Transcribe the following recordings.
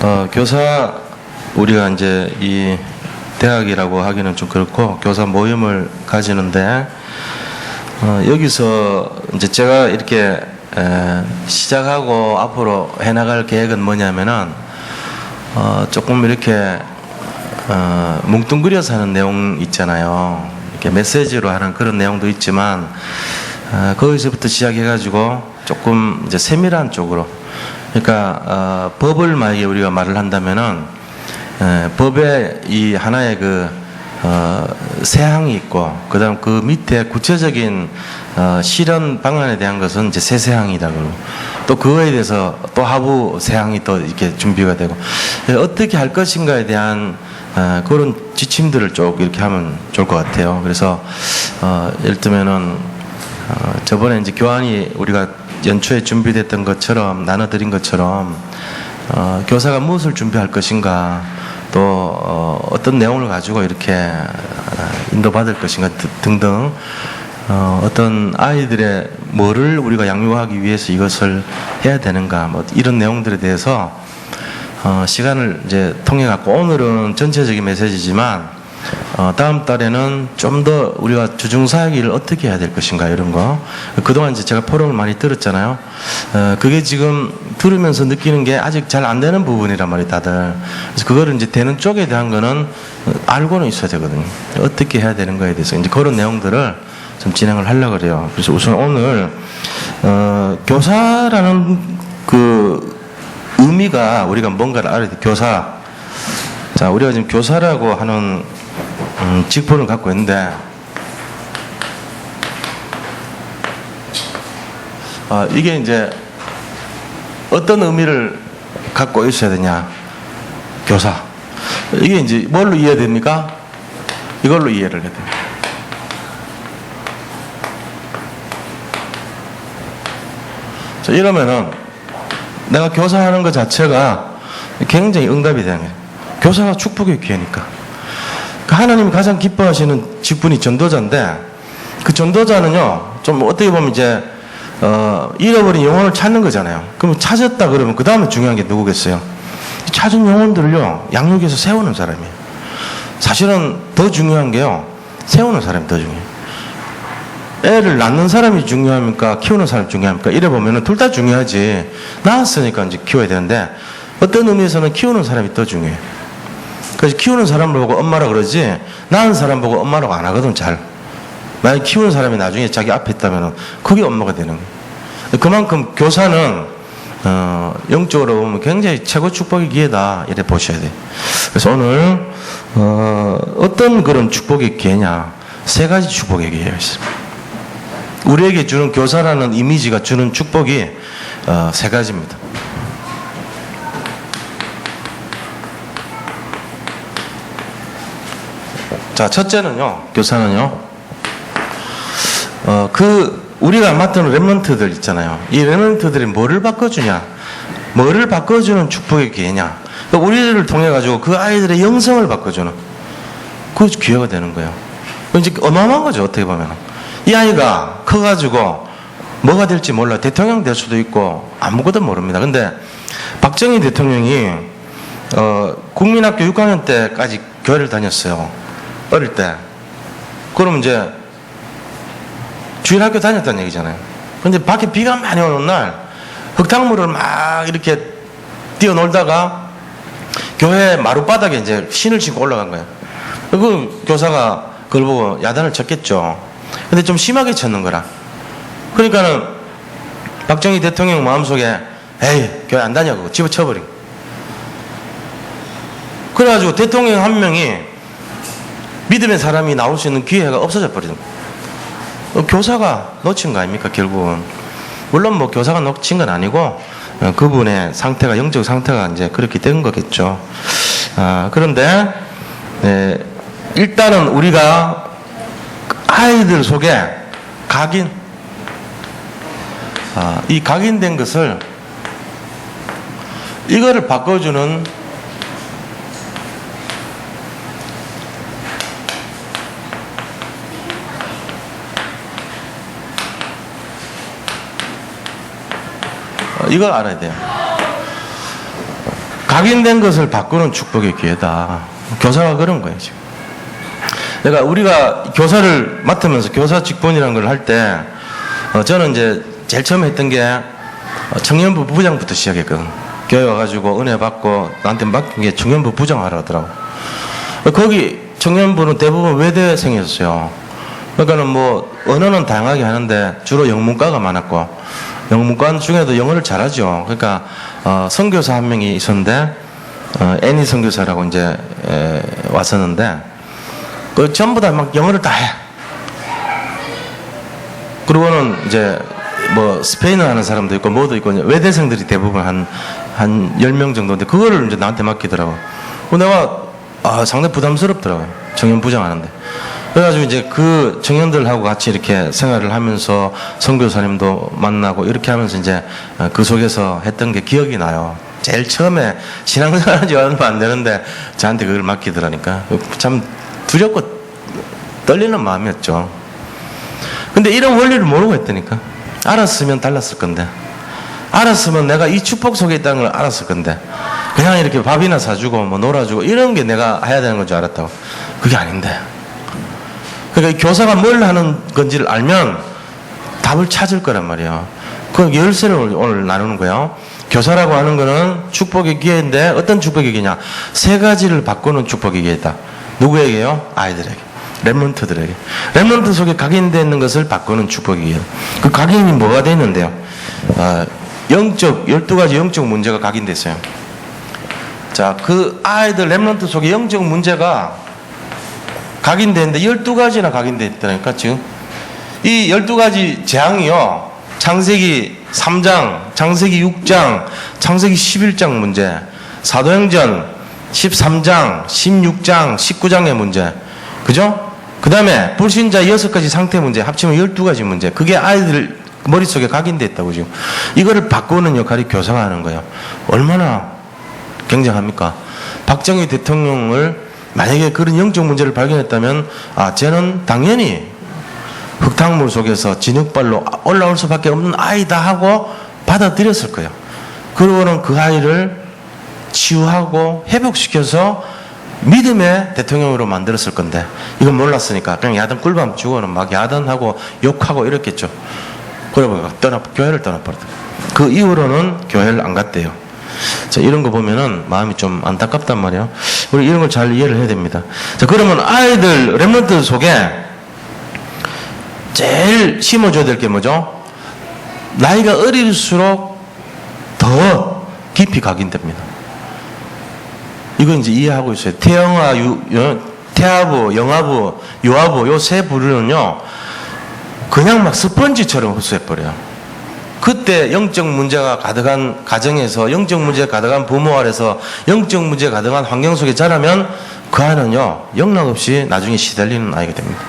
어, 교사 우리가 이제 이 대학이라고 하기는 좀 그렇고 교사 모임을 가지는데 어, 여기서 이제 제가 이렇게 에, 시작하고 앞으로 해나갈 계획은 뭐냐면은 어, 조금 이렇게 어, 뭉뚱그려서 하는 내용 있잖아요. 이렇게 메시지로 하는 그런 내용도 있지만 어, 거기서부터 시작해가지고 조금 이제 세밀한 쪽으로 그러니까 어, 법을 만약에 우리가 말을 한다면은 에, 법에 이 하나의 그 어, 세항이 있고 그다음 그 밑에 구체적인 어, 실현 방안에 대한 것은 이제 세 세항이다 그러고 또 그거에 대해서 또 하부 세항이 또 이렇게 준비가 되고 에, 어떻게 할 것인가에 대한 어, 그런 지침들을 쭉 이렇게 하면 좋을 것 같아요. 그래서 어, 예를 들면은 어, 저번에 이제 교환이 우리가 연초에 준비됐던 것처럼 나눠드린 것처럼 어, 교사가 무엇을 준비할 것인가 또 어, 어떤 내용을 가지고 이렇게 어, 인도받을 것인가 드- 등등 어, 어떤 아이들의 뭐를 우리가 양육하기 위해서 이것을 해야 되는가 뭐 이런 내용들에 대해서 어, 시간을 이제 통해 갖고 오늘은 전체적인 메시지지만 어, 다음 달에는 좀 더 우리가 주중사역 일을 어떻게 해야 될 것인가 이런 거 그동안 이제 제가 포럼을 많이 들었잖아요. 어, 그게 지금 들으면서 느끼는 게 아직 잘 안 되는 부분이란 말이에요, 다들. 그래서 그거를 이제 되는 쪽에 대한 거는 어, 알고는 있어야 되거든요. 어떻게 해야 되는 거에 대해서 이제 그런 내용들을 좀 진행을 하려고 그래요. 그래서 우선 오늘 어, 교사라는 그 의미가 우리가 뭔가를 알아야 돼. 교사. 자, 우리가 지금 교사라고 하는 음, 직분을 갖고 있는데 아, 이게 이제 어떤 의미를 갖고 있어야 되냐? 교사. 이게 이제 뭘로 이해됩니까? 이걸로 이해를 해야 됩니다. 자, 이러면은 내가 교사하는 것 자체가 굉장히 응답이 되는 거예요. 교사가 축복의 기회니까. 그 하나님이 가장 기뻐하시는 직분이 전도자인데 그 전도자는요 좀 어떻게 보면 이제 어, 잃어버린 영혼을 찾는 거잖아요. 그럼 찾았다 그러면 그 다음에 중요한 게 누구겠어요? 찾은 영혼들을요 양육해서 세우는 사람이에요. 사실은 더 중요한 게요 세우는 사람이 더 중요해요. 애를 낳는 사람이 중요합니까? 키우는 사람이 중요합니까? 이래 보면은 둘 다 중요하지. 낳았으니까 이제 키워야 되는데 어떤 의미에서는 키우는 사람이 더 중요해. 그래서 키우는 사람을 보고 엄마라 그러지 낳은 사람 보고 엄마라고 안 하거든 잘. 만약 키우는 사람이 나중에 자기 앞에 있다면은 그게 엄마가 되는 거예요. 그만큼 교사는 어, 영적으로 보면 굉장히 최고 축복의 기회다 이래 보셔야 돼요. 그래서 오늘 어, 어떤 그런 축복의 기회냐 세 가지 축복의 기회가 있습니다. 우리에게 주는 교사라는 이미지가 주는 축복이 어, 세 가지입니다. 자, 첫째는요, 교사는요, 어, 그, 우리가 맡은 랩런트들 있잖아요. 이 랩런트들이 뭐를 바꿔주냐? 뭐를 바꿔주는 축복의 기회냐? 그러니까 우리를 통해가지고 그 아이들의 영성을 바꿔주는 그 기회가 되는 거예요. 그 이제 어마어마한 거죠, 어떻게 보면. 이 아이가 커가지고 뭐가 될지 몰라. 대통령 될 수도 있고 아무것도 모릅니다. 근데 박정희 대통령이 어, 국민학교 6학년 때까지 교회를 다녔어요. 어릴 때. 그럼 이제 주일 학교 다녔다는 얘기잖아요. 근데 밖에 비가 많이 오는 날 흙탕물을 막 이렇게 뛰어놀다가 교회 마룻바닥에 이제 신을 신고 올라간 거예요. 그 교사가 그걸 보고 야단을 쳤겠죠. 근데 좀 심하게 쳤는 거라. 그러니까는 박정희 대통령 마음속에 에이 교회 안 다녀고 집어쳐버린. 그래가지고 대통령 한 명이 믿음의 사람이 나올 수 있는 기회가 없어져 거예요. 어, 교사가 놓친 거 아닙니까 결국은 물론 뭐 교사가 놓친 건 아니고 어, 그분의 상태가 영적 상태가 이제 그렇게 된 거겠죠. 아, 그런데 네, 일단은 우리가 아이들 속에 각인 아, 이 각인된 것을 이거를 바꿔주는 이걸 알아야 돼요. 각인된 것을 바꾸는 축복의 기회다. 교사가 그런 거예요, 지금. 그러니까 우리가 교사를 맡으면서 교사 직분이라는 걸 할 때, 어, 저는 이제 제일 처음 했던 게 어, 청년부 부장부터 시작했거든. 교회 와가지고 은혜 받고 나한테 맡긴 게 청년부 부장 하라 하더라고. 어, 거기 청년부는 대부분 외대생이었어요. 그러니까는 뭐 언어는 다양하게 하는데 주로 영문과가 많았고 영문과 중에도 영어를 잘하죠. 그러니까 어, 선교사 한 명이 있었는데 어, 애니 선교사라고 이제 에, 왔었는데 그 전부 다 막 영어를 다 해. 그리고는 이제 뭐 스페인어 하는 사람도 있고 뭐도 있고 외대생들이 대부분 한, 한 10명 정도인데 그거를 이제 나한테 맡기더라고. 그 내가 아, 상당히 부담스럽더라고요. 청년 부장 하는데. 그래가지고 이제 그 청년들하고 같이 이렇게 생활을 하면서 선교사님도 만나고 이렇게 하면서 이제 어, 그 속에서 했던 게 기억이 나요. 제일 처음에 신앙생활 한지 얼마 안 되는데 저한테 그걸 맡기더라니까. 참 두렵고 떨리는 마음이었죠. 근데 이런 원리를 모르고 했다니까. 알았으면 달랐을 건데. 알았으면 내가 이 축복 속에 있다는 걸 알았을 건데. 그냥 이렇게 밥이나 사주고 뭐 놀아주고 이런 게 내가 해야 되는 건 줄 알았다고. 그게 아닌데. 그러니까 이 교사가 뭘 하는 건지를 알면 답을 찾을 거란 말이에요. 그 열쇠를 오늘- 나누는 거예요. 교사라고 하는 거는 축복의 기회인데 어떤 축복의 기회냐? 세 가지를 바꾸는 축복의 기회다. 누구에게요? 아이들에게. 랩런트들에게. 랩런트 속에 각인되어 있는 것을 바꾸는 축복의 기회. 그 각인이 뭐가 되어 있는데요? 아, 영적, 12가지 영적 문제가 각인됐어요. 자, 그 아이들 랩런트 속에 영적 문제가 각인되는데 12가지나 각인되어 있다니까 지금. 이 12가지 재앙이요. 창세기 3장 창세기 6장 창세기 11장 문제 사도행전 13장 16장 19장의 문제. 그죠? 그 다음에 불신자 6가지 상태 문제 합치면 12가지 문제. 그게 아이들 머릿속에 각인되어 있다고 지금. 이거를 바꾸는 역할이 교사가 하는 거예요. 얼마나 굉장합니까? 박정희 대통령을 만약에 그런 영적 문제를 발견했다면 아 쟤는 당연히 흙탕물 속에서 진흙발로 올라올 수밖에 없는 아이다 하고 받아들였을 거예요. 그러고는 그 아이를 치유하고 회복시켜서 믿음의 대통령으로 만들었을 건데 이건 몰랐으니까 그냥 야단 꿀밤 주고는 막 야단하고 욕하고 이랬겠죠. 그러고 떠나 교회를 떠나버렸다. 그 이후로는 교회를 안 갔대요. 자, 이런 거 보면은 마음이 좀 안타깝단 말이에요. 우리 이런 걸 잘 이해를 해야 됩니다. 자, 그러면 아이들, 랩런트 속에 제일 심어줘야 될 게 뭐죠? 나이가 어릴수록 더 깊이 각인됩니다. 이건 이제 이해하고 있어요. 태영아, 유, 여- 태아부, 영아부, 요아부, 요 세 부류는요, 그냥 막 스펀지처럼 흡수해버려요. 그때 영적 문제가 가득한 가정에서 영적 문제가 가득한 부모 아래서 영적 문제가 가득한 환경 속에 자라면 그 아이는요 영락 없이 나중에 시달리는 아이가 됩니다.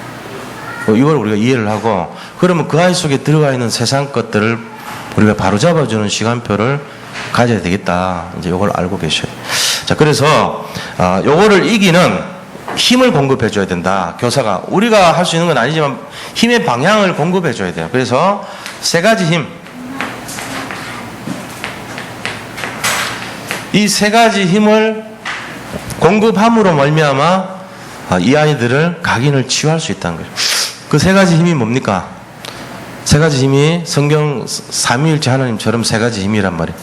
어, 이걸 우리가 이해를 하고 그러면 그 아이 속에 들어가 있는 세상 것들을 우리가 바로 잡아주는 시간표를 가져야 되겠다. 이제 이걸 알고 계셔요. 자 그래서 아, 요거를 이기는 힘을 공급해 줘야 된다. 교사가 우리가 할 수 있는 건 아니지만 힘의 방향을 공급해 줘야 돼요. 그래서 세 가지 힘. 이 세 가지 힘을 공급함으로 말미암아 아, 이 아이들을 각인을 치유할 수 있다는 거예요. 그 세 가지 힘이 뭡니까? 세 가지 힘이 성경 삼위일체 하나님처럼 세 가지 힘이란 말이에요.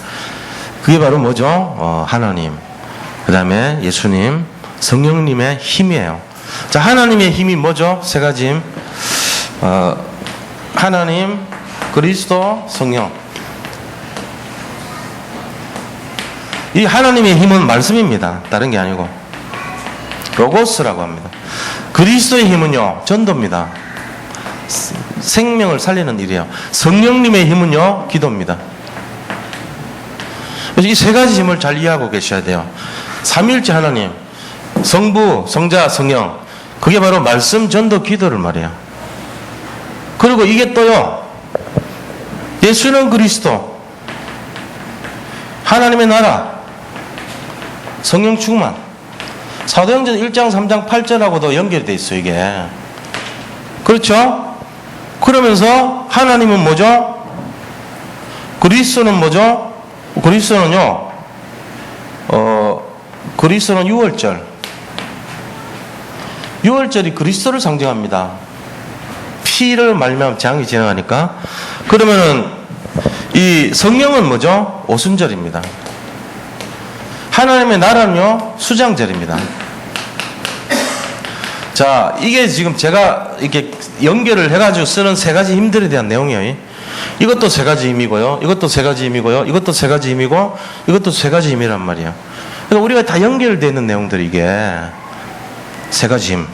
그게 바로 뭐죠? 어, 하나님, 그 다음에 예수님, 성령님의 힘이에요. 자, 하나님의 힘이 뭐죠? 세 가지 힘. 어, 하나님, 그리스도, 성령. 이 하나님의 힘은 말씀입니다. 다른 게 아니고. 로고스라고 합니다. 그리스도의 힘은요, 전도입니다. 생명을 살리는 일이에요. 성령님의 힘은요, 기도입니다. 이 세 가지 힘을 잘 이해하고 계셔야 돼요. 삼일째 하나님, 성부, 성자, 성령. 그게 바로 말씀, 전도, 기도를 말해요. 그리고 이게 또요, 예수는 그리스도, 하나님의 나라, 성령 충만. 사도행전 1장, 3장, 8절하고도 연결이 돼 있어요, 이게. 그렇죠? 그러면서 하나님은 뭐죠? 그리스도는 뭐죠? 그리스도는요. 어, 그리스도는 6월절. 6월절이 그리스도를 상징합니다. 피를 말미암아 재앙이 진행하니까 그러면은 이 성령은 뭐죠? 오순절입니다. 하나님의 나라는요 수장절입니다. 자 이게 지금 제가 이렇게 연결을 해가지고 쓰는 세 가지 힘들에 대한 내용이에요. 이것도 세 가지 힘이고요. 이것도 세 가지 힘이고요. 이것도 세 가지 힘이고 이것도 세 가지 힘이란 말이에요. 그러니까 우리가 다 연결되어 있는 내용들이 이게 세 가지 힘.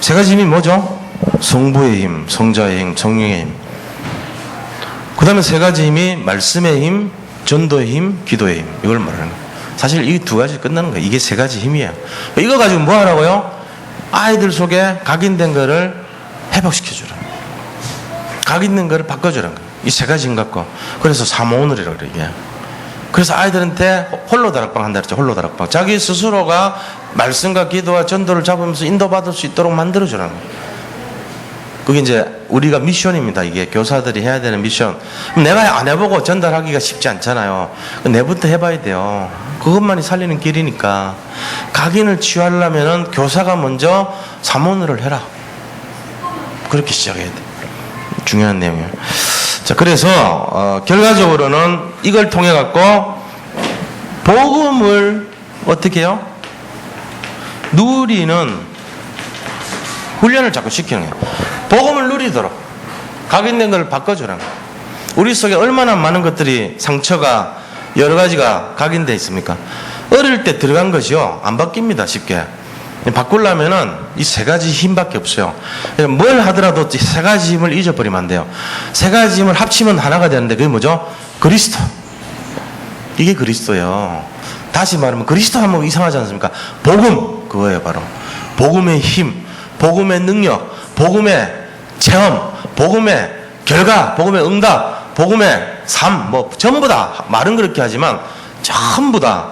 세 가지 힘이 뭐죠? 성부의 힘, 성자의 힘, 성령의 힘. 그 다음에 세 가지 힘이 말씀의 힘, 전도의 힘, 기도의 힘. 이걸 말하는 거예요. 사실 이 두 가지 끝나는 거예요. 이게 세 가지 힘이에요. 이거 가지고 뭐 하라고요? 아이들 속에 각인된 거를 회복시켜주라. 각인된 거를 바꿔주라는 거예요. 이 세 가지 힘 갖고. 그래서 사모오늘이라고 그래요. 이게. 그래서 아이들한테 홀로 다락방 한다 그랬죠. 홀로 다락방. 자기 스스로가 말씀과 기도와 전도를 잡으면서 인도받을 수 있도록 만들어주라는 거예요. 그게 이제 우리가 미션입니다. 이게 교사들이 해야 되는 미션. 내가 안 해보고 전달하기가 쉽지 않잖아요. 내부터 해봐야 돼요. 그것만이 살리는 길이니까. 각인을 치유하려면은 교사가 먼저 사모늘을 해라. 그렇게 시작해야 돼. 중요한 내용이에요. 자, 그래서 어, 결과적으로는 이걸 통해 갖고 복음을 어떻게 해요? 누리는 훈련을 자꾸 시키는 거예요. 복음을 누리도록 각인된 걸 바꿔주라는 거예요. 우리 속에 얼마나 많은 것들이 상처가 여러 가지가 각인돼 있습니까? 어릴 때 들어간 것이요 안 바뀝니다 쉽게. 바꾸려면은 이 세 가지 힘밖에 없어요. 그러니까 뭘 하더라도 이세 가지 힘을 잊어버리면 안 돼요. 세 가지 힘을 합치면 하나가 되는데 그게 뭐죠? 그리스도. 이게 그리스도예요. 다시 말하면 그리스도 하면 이상하지 않습니까? 복음 그거예요 바로. 복음의 힘, 복음의 능력, 복음의 체험, 복음의 결과, 복음의 응답, 복음의 삶, 뭐 전부 다 말은 그렇게 하지만 전부 다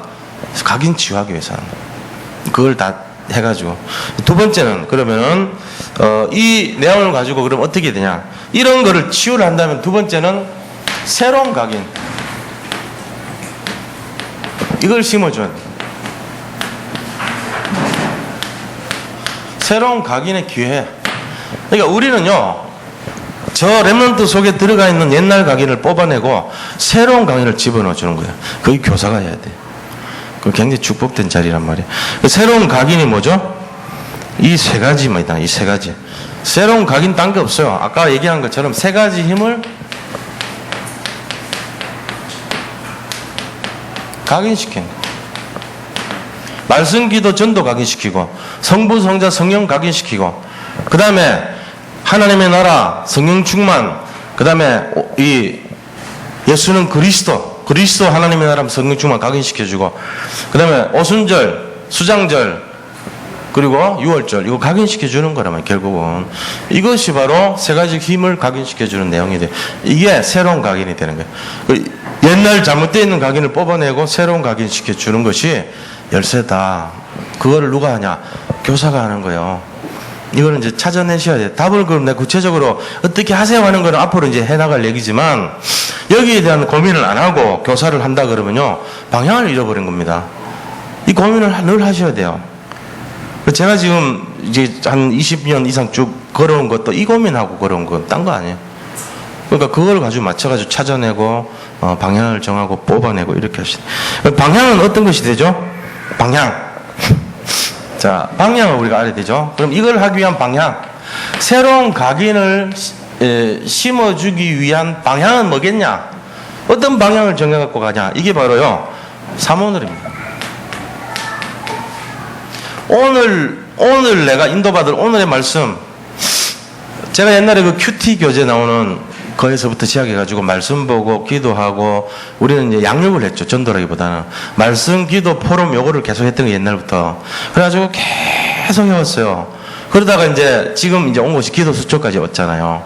각인 치유하기 위해서 하는 거예요. 그걸 다 해가지고 두 번째는 그러면은 어, 이 내용을 가지고 그럼 어떻게 되냐? 이런 거를 치유를 한다면 두 번째는 새로운 각인. 이걸 심어줘야 돼. 새로운 각인의 기회. 그러니까 우리는요, 저 랩런트 속에 들어가 있는 옛날 각인을 뽑아내고 새로운 각인을 집어넣어 주는 거예요. 그게 교사가 해야 돼. 그 굉장히 축복된 자리란 말이에요. 그 새로운 각인이 뭐죠? 이 세 가지입니다. 이 세 가지. 새로운 각인 딴 게 없어요. 아까 얘기한 것처럼 세 가지 힘을 거예요. 말씀 기도 전도 각인시키고 성부 성자 성령 각인시키고 그 다음에 하나님의 나라 성령 충만 그 다음에 이 예수는 그리스도 그리스도 하나님의 나라 성령 충만 각인시켜주고 그 다음에 오순절 수장절 그리고 유월절 이거 각인시켜 주는 거라면 결국은 이것이 바로 세 가지 힘을 각인시켜 주는 내용이 돼. 이게 새로운 각인이 되는 거예요. 그 옛날 잘못되어 있는 각인을 뽑아내고 새로운 각인시켜 주는 것이 열쇠다. 그거를 누가 하냐? 교사가 하는 거예요 이거는 이제 찾아내셔야 돼요. 답을 그럼 내가 구체적으로 어떻게 하세요 하는 거는 앞으로 이제 해나갈 얘기지만 여기에 대한 고민을 안 하고 교사를 한다 그러면요. 방향을 잃어버린 겁니다. 이 고민을 늘 하셔야 돼요. 제가 지금 이제 한 20년 이상 쭉 걸어온 것도 이 고민하고 걸어온 건 딴 거 아니에요. 그러니까 그걸 가지고 맞춰가지고 찾아내고 어, 방향을 정하고 뽑아내고 이렇게 하시다. 방향은 어떤 것이 되죠? 방향. 자, 방향을 우리가 알아야 되죠. 그럼 이걸 하기 위한 방향, 새로운 각인을 에, 심어주기 위한 방향은 뭐겠냐? 어떤 방향을 정해갖고 가냐? 이게 바로요, 삼오늘입니다. 오늘, 오늘 내가 인도받을 오늘의 말씀, 제가 옛날에 그 큐티 교재 나오는 거에서부터 시작해가지고 말씀 보고 기도하고 우리는 이제 양육을 했죠 전도라기보다는. 말씀 기도 포럼 요거를 계속 했던 게 옛날부터. 그래가지고 계속 해왔어요. 그러다가 이제 지금 이제 온 곳이 기도 수초까지 왔잖아요.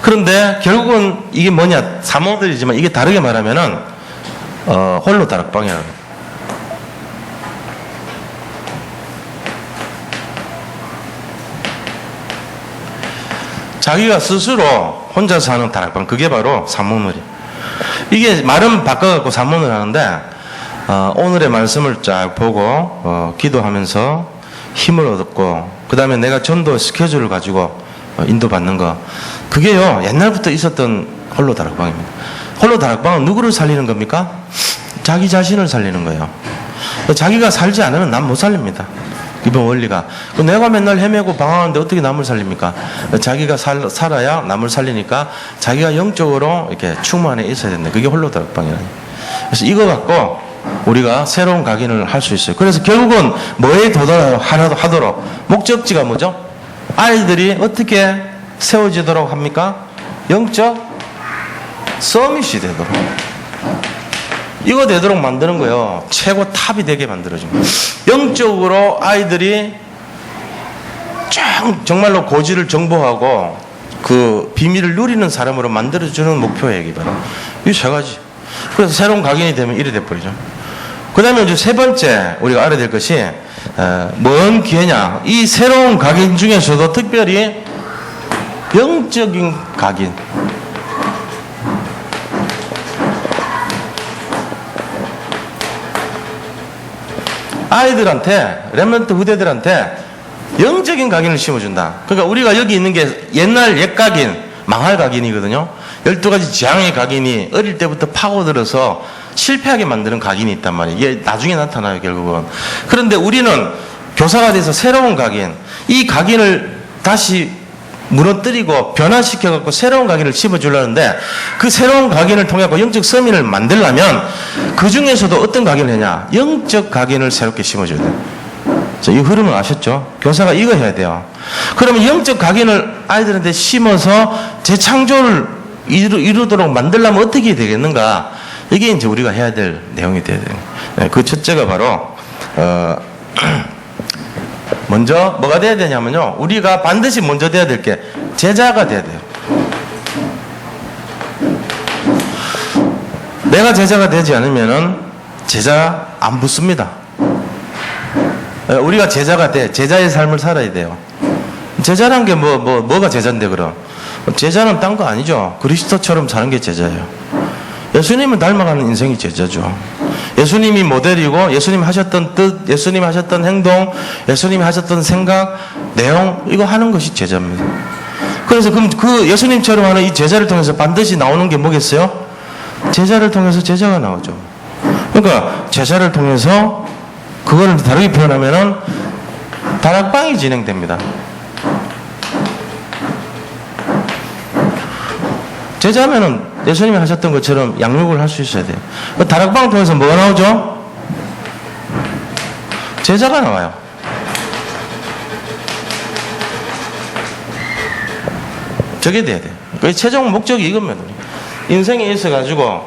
그런데 결국은 이게 뭐냐 사모들이지만 이게 다르게 말하면은 어, 홀로 다락방이라는 거예요. 자기가 스스로 혼자서 하는 다락방 그게 바로 삼문을이 이게 말은 바꿔갖고 삼문을 하는데 어, 오늘의 말씀을 쫙 보고 어, 기도하면서 힘을 얻었고 그 다음에 내가 전도 스케줄을 가지고 어, 인도받는 거 그게요 옛날부터 있었던 홀로 다락방입니다. 홀로 다락방은 누구를 살리는 겁니까? 자기 자신을 살리는 거예요. 자기가 살지 않으면 남못 살립니다. 이번 원리가 그 내가 맨날 헤매고 방황하는데 어떻게 남을 살립니까? 자기가 살, 살아야 남을 살리니까 자기가 영적으로 이렇게 충만해 있어야 된다. 그게 홀로 다락방이라. 그래서 이거 갖고 우리가 새로운 각인을 할 수 있어요. 그래서 결국은 뭐에 도달하도록 목적지가 뭐죠? 아이들이 어떻게 세워지도록 합니까? 영적 서밋이 되도록. 이거 되도록 만드는 거예요. 최고 탑이 되게 만들어줍니다. 영적으로 아이들이 정- 정말로 고지를 정복하고 그 비밀을 누리는 사람으로 만들어주는 목표예요, 이게 바로. 이 세 가지. 그래서 새로운 각인이 되면 이래 돼버리죠. 그 다음에 이제 세 번째 우리가 알아야 될 것이, 어, 뭔 기회냐. 이 새로운 각인 중에서도 특별히 영적인 각인. 아이들한테 렘런트 후대들한테 영적인 각인을 심어준다. 그러니까 우리가 여기 있는 게 옛날 옛 각인, 망할 각인이거든요. 12가지 지향의 각인이 어릴 때부터 파고들어서 실패하게 만드는 각인이 있단 말이에요. 이게 나중에 나타나요, 결국은. 그런데 우리는 교사가 돼서 새로운 각인, 이 각인을 다시 무너뜨리고 변화시켜 갖고 새로운 각인을 심어 주려는데 그 새로운 각인을 통해 영적 서민을 만들려면 그 중에서도 어떤 각인을 하냐? 영적 각인을 새롭게 심어 줘야 돼. 자, 이 흐름을 아셨죠? 교사가 이거 해야 돼요. 그러면 영적 각인을 아이들한테 심어서 재창조를 이루, 이루도록 만들려면 어떻게 되겠는가? 이게 이제 우리가 해야 될 내용이 돼야 돼요. 네, 그 첫째가 바로 어, 먼저 뭐가 돼야 되냐면요. 우리가 반드시 먼저 돼야 될 게 제자가 돼야 돼요. 내가 제자가 되지 않으면은 제자 안 붙습니다. 예, 우리가 제자가 돼. 제자의 삶을 살아야 돼요. 제자란 게 뭐, 뭐, 뭐 가 제자인데, 그럼? 제자는 딴 거 아니죠. 그리스도처럼 사는 게 제자예요. 예수님을 닮아가는 인생이 제자죠. 예수님이 모델이고, 예수님 하셨던 뜻, 예수님 하셨던 행동, 예수님이 하셨던 생각, 내용, 이거 하는 것이 제자입니다. 그래서 그럼 그 예수님처럼 하는 이 제자를 통해서 반드시 나오는 게 뭐겠어요? 제자를 통해서 제자가 나오죠. 그러니까 제자를 통해서 그거를 다르게 표현하면은 다락방이 진행됩니다. 제자면은 예수님이 하셨던 것처럼 양육을 할 수 있어야 돼요. 그 다락방을 통해서 뭐가 나오죠? 제자가 나와요. 저게 돼야 돼요. 그 최종 목적이 이겁니다. 인생에 있어 가지고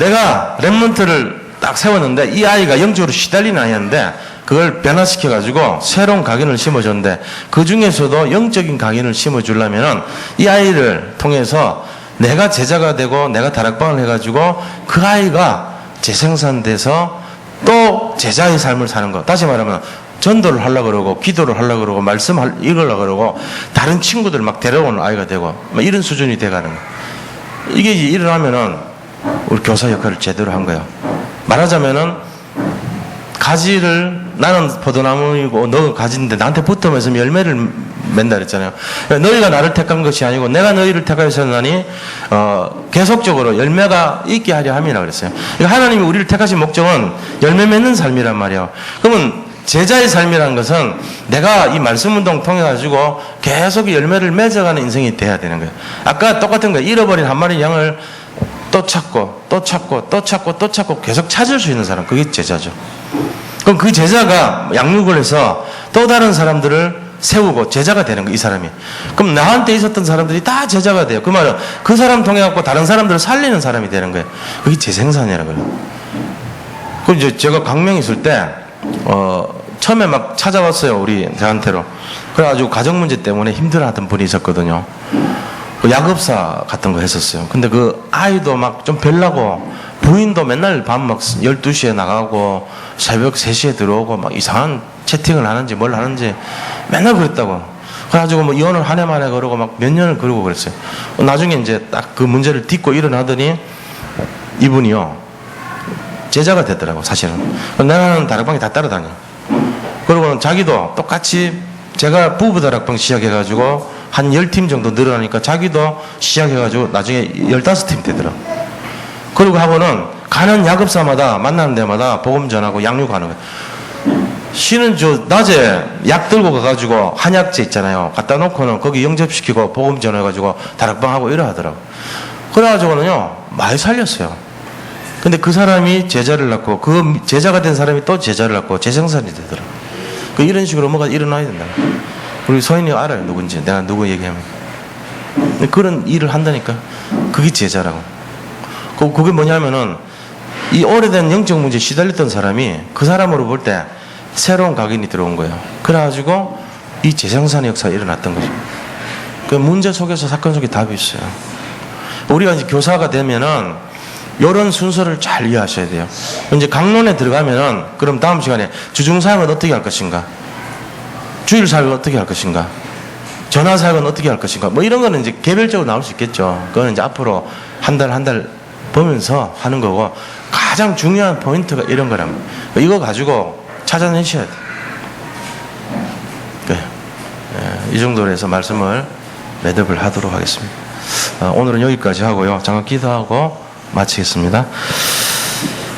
내가 랩먼트를 딱 세웠는데 이 아이가 영적으로 시달리는 아이였는데 그걸 변화시켜 가지고 새로운 각인을 심어 줬는데 그 중에서도 영적인 각인을 심어 주려면은 이 아이를 통해서 내가 제자가 되고 내가 다락방을 해 가지고 그 아이가 재생산돼서 또 제자의 삶을 사는 것. 다시 말하면 전도를 하려고 그러고 기도를 하려고 그러고 말씀 읽으려고 그러고 다른 친구들 막 데려오는 아이가 되고 막 이런 수준이 돼 가는 거. 이게 일어나면은 우리 교사 역할을 제대로 한 거예요. 말하자면은 가지를 나는 포도나무이고 너가 가지인데 나한테 붙으면서 열매를 맺는다 그랬잖아요. 너희가 나를 택한 것이 아니고 내가 너희를 택하였으나니 어, 계속적으로 열매가 있게 하려 함이라 그랬어요. 그러니까 하나님이 우리를 택하신 목적은 열매 맺는 삶이란 말이에요. 그러면 제자의 삶이라는 것은 내가 이 말씀 운동 통해 가지고 계속 열매를 맺어가는 인생이 돼야 되는 거예요. 아까 똑같은 거예요. 잃어버린 한 마리 양을 또 찾고 또 찾고 또 찾고 또 찾고 계속 찾을 수 있는 사람 그게 제자죠. 그럼 그 제자가 양육을 해서 또 다른 사람들을 세우고 제자가 되는 거 이 사람이. 그럼 나한테 있었던 사람들이 다 제자가 돼요. 그 말은 그 사람 통해 갖고 다른 사람들을 살리는 사람이 되는 거예요. 그게 재생산이라고 해요. 그 이제 제가 강명 있을 때 어, 처음에 막 찾아왔어요 우리 저한테로. 그래가지고 가정 문제 때문에 힘들어 하던 분이 있었거든요. 그 약업사 같은 거 했었어요. 근데 그 아이도 막 좀 별나고 부인도 맨날 밤 막 12시에 나가고 새벽 3시에 들어오고 막 이상한 채팅을 하는지 뭘 하는지 맨날 그랬다고. 그래가지고 뭐 이혼을 한 해 만에 그러고 막 몇 년을 그러고 그랬어요. 나중에 이제 딱 그 문제를 딛고 일어나더니 이분이요. 제자가 됐더라고 사실은. 내가는 다락방에 다 따라다녀. 그리고는 자기도 똑같이 제가 부부 다락방 시작해가지고 한열팀 정도 늘어나니까 자기도 시작해가지고 나중에 열다섯 팀 되더라. 그리고 하고는 가는 야급사마다 만나는 데마다 복음 전하고 양육 하는 거예요. 쉬는 저 낮에 약 들고 가가지고 한약재 있잖아요. 갖다 놓고는 거기 영접시키고 복음 전해가지고 다락방 하고 이러 하더라고. 그래가지고는요 많이 살렸어요. 근데 그 사람이 제자를 낳고 그 제자가 된 사람이 또 제자를 낳고 재생산이 되더라. 그 이런 식으로 뭐가 일어나야 된다. 우리 서인이 알아요 누군지 내가 누구 얘기하면 그런 일을 한다니까 그게 제자라고. 그 그게 뭐냐면은 이 오래된 영적 문제에 시달렸던 사람이 그 사람으로 볼 때 새로운 각인이 들어온 거예요. 그래가지고 이 재생산의 역사가 일어났던 거죠. 그 문제 속에서 사건 속에 답이 있어요. 우리가 이제 교사가 되면은 이런 순서를 잘 이해하셔야 돼요. 이제 강론에 들어가면은 그럼 다음 시간에 주중 사역은 어떻게 할 것인가? 주일 사역은 어떻게 할 것인가? 전화 사역은 어떻게 할 것인가? 뭐 이런 거는 이제 개별적으로 나올 수 있겠죠. 그거는 이제 앞으로 한 달 한달 보면서 하는 거고 가장 중요한 포인트가 이런 거랍니다. 이거 가지고 찾아내셔야 돼요. 네. 예, 이 정도로 해서 말씀을 매듭을 하도록 하겠습니다. 어, 오늘은 여기까지 하고요. 잠깐 기도하고 마치겠습니다.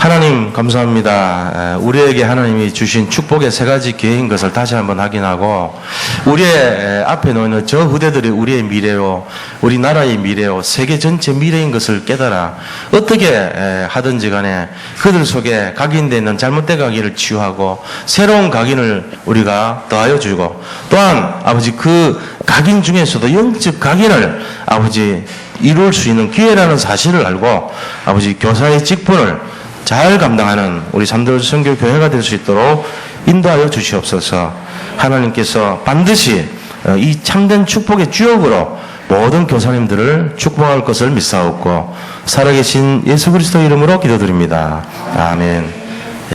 하나님 감사합니다. 에, 우리에게 하나님이 주신 축복의 세 가지 기회인 것을 다시 한번 확인하고 우리의 에, 앞에 놓이는 저 후대들이 우리의 미래요, 우리 나라의 미래요, 세계 전체 미래인 것을 깨달아 어떻게 에, 하든지 간에 그들 속에 각인되어 있는 잘못된 각인을 치유하고 새로운 각인을 우리가 더하여 주고 또한 아버지 그 각인 중에서도 영적 각인을 아버지 이룰 수 있는 기회라는 사실을 알고 아버지 교사의 직분을 잘 감당하는 우리 삼돌 선교 교회가 될 수 있도록 인도하여 주시옵소서. 하나님께서 반드시 어, 이 참된 축복의 주역으로 모든 교사님들을 축복할 것을 믿사옵고 살아계신 예수 그리스도 이름으로 기도드립니다. 아멘.